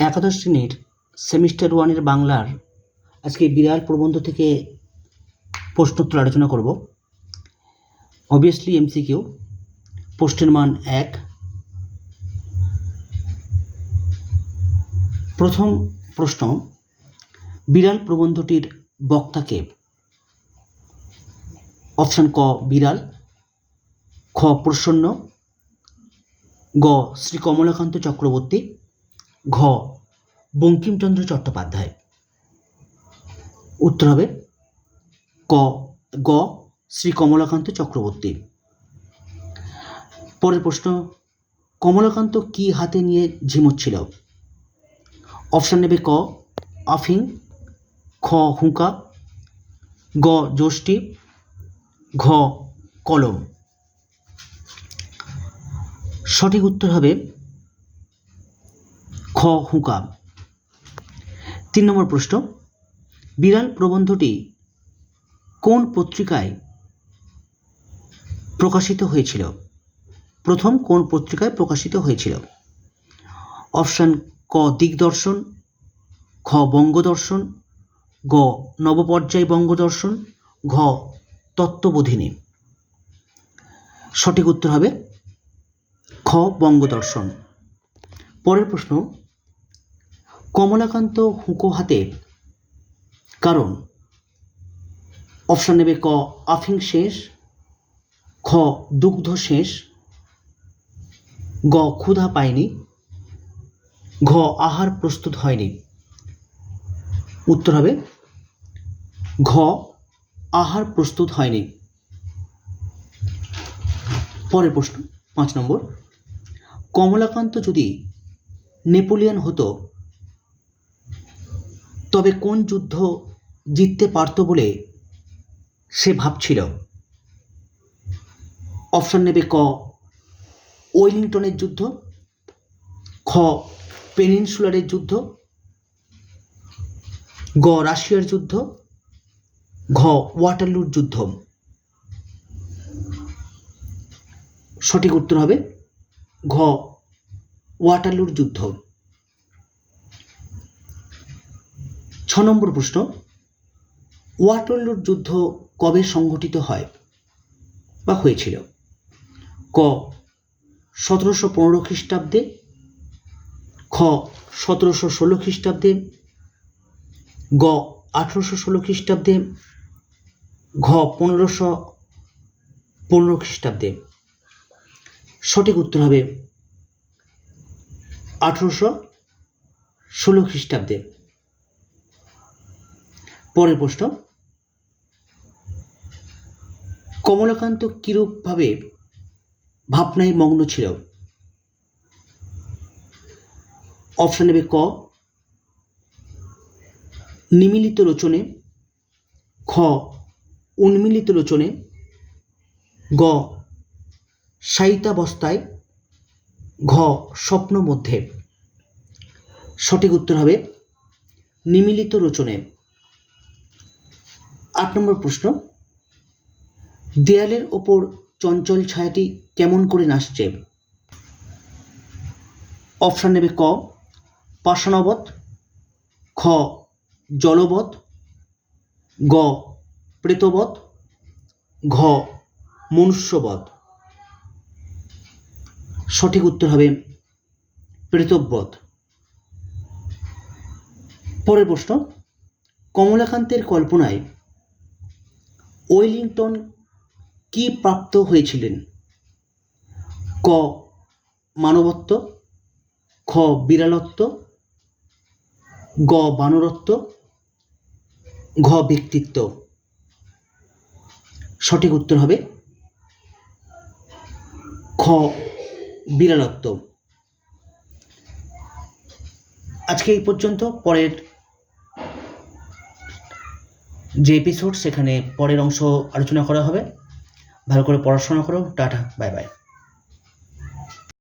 একাদশ শ্রেণির সেমিস্টার ওয়ানের বাংলার আজকে বিড়াল প্রবন্ধ থেকে প্রশ্নোত্তর আলোচনা করব। অবভিয়াসলি এমসিকিউ প্রশ্নের মান এক। প্রথম প্রশ্ন, বিড়াল প্রবন্ধটির বক্তাকে অপশান ক, বিড়াল। খ, প্রসন্ন। গ, শ্রী কমলাকান্ত চক্রবর্তী। ঘ, বঙ্কিমচন্দ্র চট্টোপাধ্যায়। উত্তর হবে ক, গ, শ্রী কমলাকান্ত চক্রবর্তী। পরের প্রশ্ন, কমলাকান্ত কি হাতে নিয়ে ঝিমোচ্ছিল অপশান নেবে ক আফিং খ হুঁকা গ যষ্টি ঘ, কলম। সঠিক উত্তর হবে খ হুঁকা তিন নম্বর প্রশ্ন, বিড়াল প্রবন্ধটি কোন পত্রিকায় প্রকাশিত হয়েছিল? প্রথম কোন পত্রিকায় প্রকাশিত হয়েছিল? অপশান, ক দিগদর্শন, খ বঙ্গদর্শন, গ নবপর্যায় বঙ্গদর্শন, ঘ তত্ত্ববোধিনী। সঠিক উত্তর হবে, খ বঙ্গদর্শন। পরের প্রশ্ন কমলাকান্ত হুঁকো হাতে। কারণ? অপশান নেবে ক, আফিং শেষ, খ, দুগ্ধ শেষ, গ, ক্ষুধা পায়নি, ঘ, আহার প্রস্তুত হয়নি। উত্তর হবে, ঘ, আহার প্রস্তুত হয়নি। পরের প্রশ্ন, পাঁচ নম্বর। কমলাকান্ত যদি নেপোলিয়ান হতো তবে কোন যুদ্ধ জিততে পারত বলে সে ভাবছিল? অপশান নেবে ক, ওয়েলিংটনের যুদ্ধ, খ, পেনিনসুলারের যুদ্ধ, গ, রাশিয়ার যুদ্ধ, ঘ, ওয়াটারলুর যুদ্ধ। সঠিক উত্তর হবে ঘ, ওয়াটারলুর যুদ্ধ। ছ নম্বর প্রশ্ন ওয়াটারলুর যুদ্ধ কবে সংঘটিত হয় বা হয়েছিল? ক, সতেরোশো পনেরো খ্রিস্টাব্দে, খ, সতেরোশো ষোলো খ্রিস্টাব্দে, গ, আঠেরোশো ষোলো খ্রিস্টাব্দে, ঘ, পনেরোশো পনেরো খ্রিস্টাব্দে। সঠিক উত্তর হবে আঠেরোশো ষোলো খ্রিস্টাব্দে। পরের প্রশ্ন। কমলাকান্ত কিরূপভাবে ভাবনায় মগ্ন ছিল? অপশান নেবে ক, নিমিলিত লোচনে, খ, উন্মিলিত লোচনে, গ সাহিত্যাবস্থায় ঘ স্বপ্ন মধ্যে সঠিক উত্তর হবে নিমিলিত রচনে আট নম্বর প্রশ্ন। দেয়ালের ওপর চঞ্চল ছায়াটি কেমন করে নাচছে? অপশান নেবে ক, পাষাণবৎ, খ, জলবৎ, গ, প্রেতবৎ, ঘ, মনুষ্যবৎ। সঠিক উত্তর হবে প্রেতবৎ। পরের প্রশ্ন, কমলাকান্তের কল্পনায় ওয়েলিংটন কি প্রাপ্ত হয়েছিলেন? ক, মানবত্ব, খ, বিড়ালত্ব, গ, বানরত্ব, ঘ, ব্যক্তিত্ব। সঠিক উত্তর হবে খ, বিড়ালত্ব। আজকে এই পর্যন্ত, পরের যে এপিসোড সেখানে পরের অংশ আলোচনা করা হবে। ভালো করে পড়াশোনা করো, টাটা বাই বাই